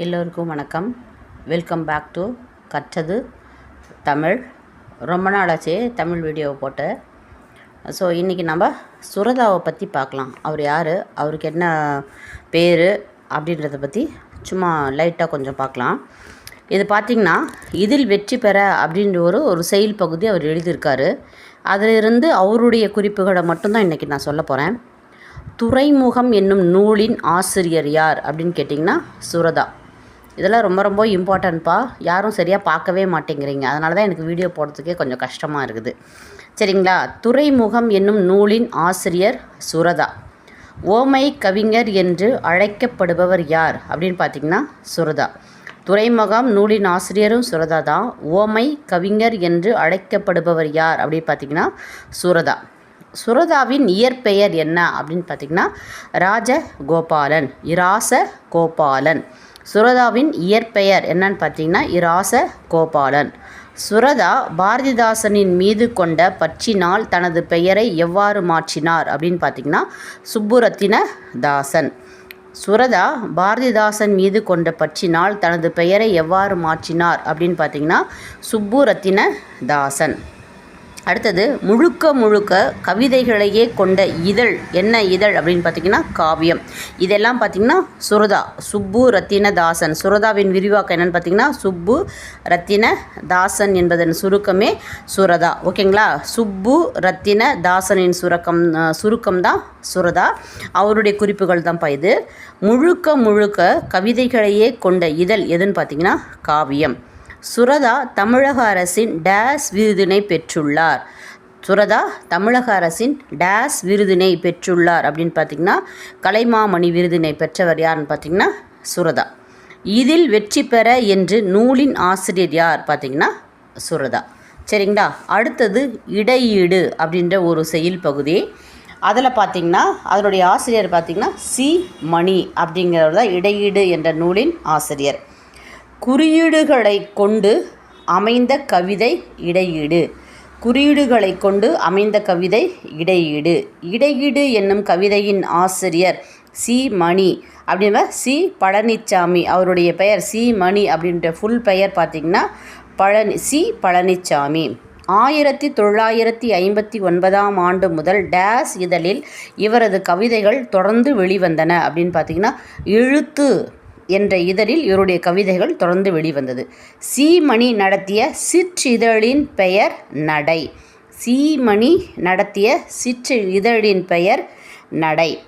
எல்லோருக்கும் வணக்கம். Welcome back to கற்றது தமிழ். ரொம்ப நாளாச்சு தமிழ் வீடியோவை போட்டு. ஸோ இன்றைக்கி நம்ம சுரதாவை பற்றி பார்க்கலாம். அவர் யார்? அவருக்கு என்ன பேர்? அப்படின்றத பற்றி சும்மா லைட்டாக கொஞ்சம் பார்க்கலாம். இது பார்த்திங்கன்னா இதில் வெற்றி பெற அப்படின்ற ஒரு ஒரு செயல் பகுதி அவர் எழுதியிருக்காரு. அதிலிருந்து அவருடைய குறிப்புகளை மட்டும்தான் இன்றைக்கி நான் சொல்ல போகிறேன் துறைமுகம் என்னும் நூலின் ஆசிரியர் யார் அப்படின்னு கேட்டிங்கன்னா சுரதா. இதெல்லாம் ரொம்ப ரொம்ப இம்பார்ட்டன்ட்ப்பா யாரும் சரியாக பார்க்கவே மாட்டேங்கிறீங்க. அதனால தான் எனக்கு வீடியோ போடுறதுக்கே கொஞ்சம் கஷ்டமாக இருக்குது. சரிங்களா? துறைமுகம் என்னும் நூலின் ஆசிரியர் சுரதா. ஓமை கவிஞர் என்று அழைக்கப்படுபவர் யார்? அப்படின்னு பார்த்தீங்கன்னா சுரதா. துறைமுகம் நூலின் ஆசிரியரும் சுரதா தான். ஓமை கவிஞர் என்று அழைக்கப்படுபவர் யார்? அப்படின்னு பார்த்தீங்கன்னா சுரதா. சுரதாவின் இயற்பெயர் என்ன? அப்படின்னு பார்த்தீங்கன்னா ராஜ கோபாலன் இராச கோபாலன் சுரதாவின் இயற்பெயர் என்னன்னு பார்த்தீங்கன்னா இராச கோபாலன் சுரதா பாரதிதாசனின் மீது கொண்ட பற்றினால் தனது பெயரை எவ்வாறு மாற்றினார் அப்படின்னு பார்த்தீங்கன்னா சுப்புரத்தின தாசன் சுரதா பாரதிதாசன் மீது கொண்ட பற்றினால் தனது பெயரை எவ்வாறு மாற்றினார் அப்படின்னு பார்த்தீங்கன்னா சுப்புரத்தின தாசன் அடுத்தது முழுக்க முழுக்க கவிதைகளையே கொண்ட இதழ். என்ன இதழ் அப்படின்னு பார்த்தீங்கன்னா காவியம். இதெல்லாம் பார்த்திங்கன்னா சுரதா சுப்பு ரத்தின தாசன் சுரதாவின் விரிவாக்கம் என்னென்னு பார்த்தீங்கன்னா சுப்பு ரத்தின தாசன் என்பதன் சுருக்கமே சுரதா. ஓகேங்களா? சுப்பு ரத்தின தாசனின் சுரக்கம் சுருக்கம் தான் சுரதா. அவருடைய குறிப்புகள் தான்ப்பா இது. முழுக்க முழுக்க கவிதைகளையே கொண்ட இதழ் எதுன்னு பார்த்தீங்கன்னா காவியம். சுரதா தமிழக அரசின் டேஸ் விருதினை பெற்றுள்ளார். சுரதா தமிழக அரசின் டேஸ் விருதினை பெற்றுள்ளார் அப்படின்னு பார்த்தீங்கன்னா கலைமாமணி விருதினை பெற்றவர் யாருன்னு பார்த்தீங்கன்னா சுரதா. இதில் வெற்றி பெற என்று நூலின் ஆசிரியர் யார் பார்த்தீங்கன்னா சுரதா. சரிங்களா? அடுத்தது இடையீடு அப்படின்ற ஒரு செயல் பகுதி. அதில் பார்த்திங்கன்னா அதனுடைய ஆசிரியர் பார்த்திங்கன்னா சி மணி அப்படிங்கிறவர் தான் இடையீடு என்ற நூலின் ஆசிரியர். குறியீடுகளை கொண்டு அமைந்த கவிதை இடையீடு. குறியீடுகளை கொண்டு அமைந்த கவிதை இடையீடு. இடையீடு என்னும் கவிதையின் ஆசிரியர் சி. மணி. அப்படின்ற சி. பழனிச்சாமி. அவருடைய பெயர் சி. மணி அப்படின்ற ஃபுல் பெயர் பார்த்திங்கன்னா பழனி சி. பழனிச்சாமி. ஆயிரத்தி தொள்ளாயிரத்தி ஐம்பத்தி ஒன்பதாம் ஆண்டு முதல் டேஸ் இதழில் இவரது கவிதைகள் தொடர்ந்து வெளிவந்தன அப்படின்னு பார்த்திங்கன்னா எழுத்து என்ற இதழில் இவருடைய கவிதைகள் தொடர்ந்து வெளிவந்தது. சீமணி நடத்திய சிற்றிதழின் பெயர் நடை. சீமணி நடத்திய சிற்று இதழின் பெயர் நடை.